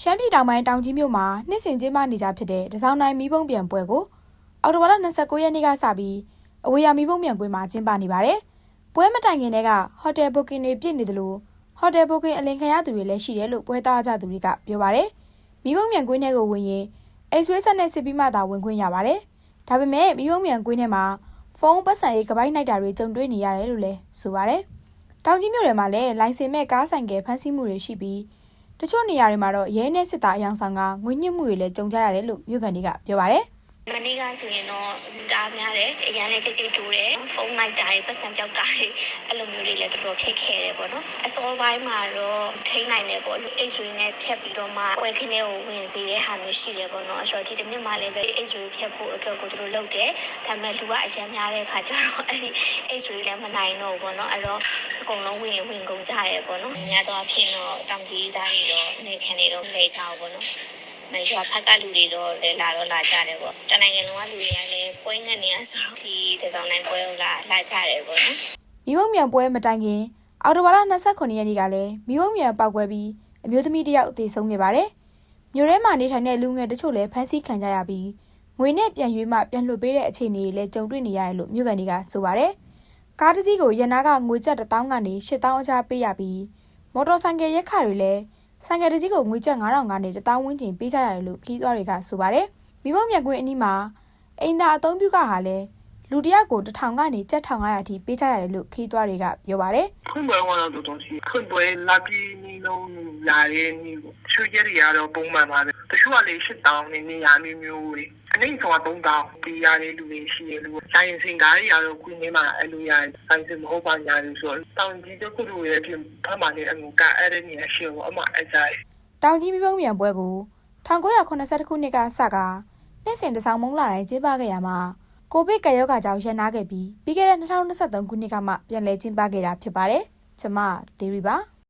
ရှမ်းပြည်တောင်ပိုင်းတောင်ကြီးမြို့မှာနှစ်စဉ်ကျင်းပနေကြဖြစ်တဲ့တစောင်းတိုင်းမီးပုံပြန်ပွဲကို အော်တိုဝါလာ29ရက်နေ့ကစပြီးအဝေးရမီးပုံပြန်ကွင်းမှာကျင်းပနေပါတယ်။ပွဲမတိုင်ခင်တည်းကဟိုတယ်ဘွတ်ကင်တွေပြည့်နေတယ်လို့ဟိုတယ်ဘွတ်ကင်အလင်ခံရသူတွေလည်းရှိတယ်လို့ပွဲသားကြသူတွေကပြောပါတယ်။မီးပုံပြန်ကွင်းထဲကိုဝင်ရင်အိတ်ဆွေးဆက်နဲ့စစ်ပြီးမှသာဝင်ခွင့်ရပါတယ်။ဒါပေမဲ့မီးပုံပြန်ကွင်းထဲမှာဖုန်းပတ်စံရေးကပိုက်နိုင်တာတွေကြုံတွေ့နေရတယ်လို့လည်းဆိုပါတယ်။တောင်ကြီးမြို့ထဲမှာလည်းလိုင်စင်မဲ့ကားဆိုင်ကဖမ်းဆီးမှုတွေရှိပြီးတချို့နေရာတွေမှာတော့ရဲနဲ့စစ်သားအယောင်ဆောင်ကငွေညှစ်မှုတွေလည်းကြုံကြရတယ်လို့မြို့ကန်တွေကပြောပါတယ်။ မနေ့ကဆိုရင်တော့ဒါများတယ်အရန်လည်းကြိတ်ကြိတ်တိုးတယ်ဖုန်းလိုက်တာတွေပတ်စံပြောက်တာတွေအဲ့လိုမျိုးတွေလည်းတော်တော်ဖြစ်ခဲ့တယ်ပေါ့နော်အစောပိုင်းမှာတော့ထိန်းနိုင်တယ်ပေါ့အိတ်ဆွေနဲ့ဖြတ်ပြီးတော့မှဝယ်ခင်းထဲကိုဝင်စေတဲ့ဟာမျိုးရှိတယ်ပေါ့နော်အစောဒီတစ်နှစ်မှလည်းပဲအိတ်ဆွေဖြတ်ဖို့အတွက်ကိုသူတို့လုပ်တယ်ဒါပေမဲ့လူကအရန်များတဲ့ခါကျတော့အဲ့ဒီအိတ်ဆွေလည်းမနိုင်တော့ဘူးပေါ့နော်အဲ့တော့အကုန်လုံးဝင်ဝင်ကုန်ကြတယ်ပေါ့နော်များတော့အဖြစ်တော့တောင်ကြီးသားတွေတော့နေခံနေတော့နေကြအောင်ပေါ့နော်မ ရွာဖက်ကလူတွေတော့လည်းလာတော့လာကြတယ်ပေါ့တနိုင်ငံလုံးကလူတွေကလည်းပွဲငတ်နေရဆိုတော့ဒီတစောင်းတိုင်းပွဲကိုလာလာကြတယ်ပေါ့နော်မိဘမြန်ပွဲမတိုင်ခင်အော်တိုဘာလ29ရက်နေ့ကလည်းမိဘမြန်ပောက်ကွဲပြီးအမျိုးသမီးတစ်ယောက်အသေးဆုံးခဲ့ပါတယ်။မြို့ထဲမှာနေထိုင်တဲ့လူငယ်တချို့လည်းဖမ်းဆီးခံကြရပြီးငွေနဲ့ပြန်ရွေးမှပြန်လွှတ်ပေးတဲ့အခြေအနေတွေလည်းကြုံတွေ့နေရတယ်လို့မြို့ကန်တွေကဆိုပါတယ်။ကားတစ်စီးကိုရန်နာကငွေကျပ်1000ကနေ8000အကြားပေးရပြီးမော်တော်ဆိုင်ကယ်ရက်ခတွေလည်း ဆိုင်ကယ်တစ်စီးကိုငွေကျပ်9000ကနေ1000ဝန်းကျင်ပေးကြရတယ်လို့ခီးသွွားတွေကဆိုပါတယ်။မိဘမြန်ကွင်းအနီးမှာအိမ်သာအသုံးပြုကဟာလည်းလူတစ်ယောက်ကို1000ကနေကျပ်1500အထိပေးကြရတယ်လို့ခီးသွွားတွေကပြောပါတယ်။ ဖွင့်ပွဲကတော့တော်တော်ရှိဖွင့်ပွဲလာပြီးနီလုံးလာရဲ့နီကိုချူရက်တွေကတော့ပုံမှန်ပါပဲတချို့ကလေ၈တောင်းနေနေရာမျိုးမျိုးတွေအနည်းဆုံးက၃တောင်းဒီရတဲ့လူတွေရှိရလို့ဆိုင်စင်ကားတွေကတော့ခုနေမှာအလိုရဆိုင်စင်မဟုတ်ပါညာလို့ဆိုတော့တောင်ကြီးတခုလိုရဲ့အပြင်ဖမ်းမှလည်းအငူကအဲ့ဒီနေရာရှိရောအမအကြိုက်တောင်ကြီးမြို့ပြန်ပွဲကို1982ခုနှစ်ကစကားနှစ်စဉ်တစောင်းမုံလာတိုင်းကျင်းပခဲ့ရမှာကိုဗစ်ကပ်ရောဂါကြောင့်ရပ်နားခဲ့ပြီးပြီးခဲ့တဲ့2023ခုနှစ်ကမှပြန်လည်ကျင်းပခဲ့တာဖြစ်ပါတယ် ကျွန်မဒေရီပါ။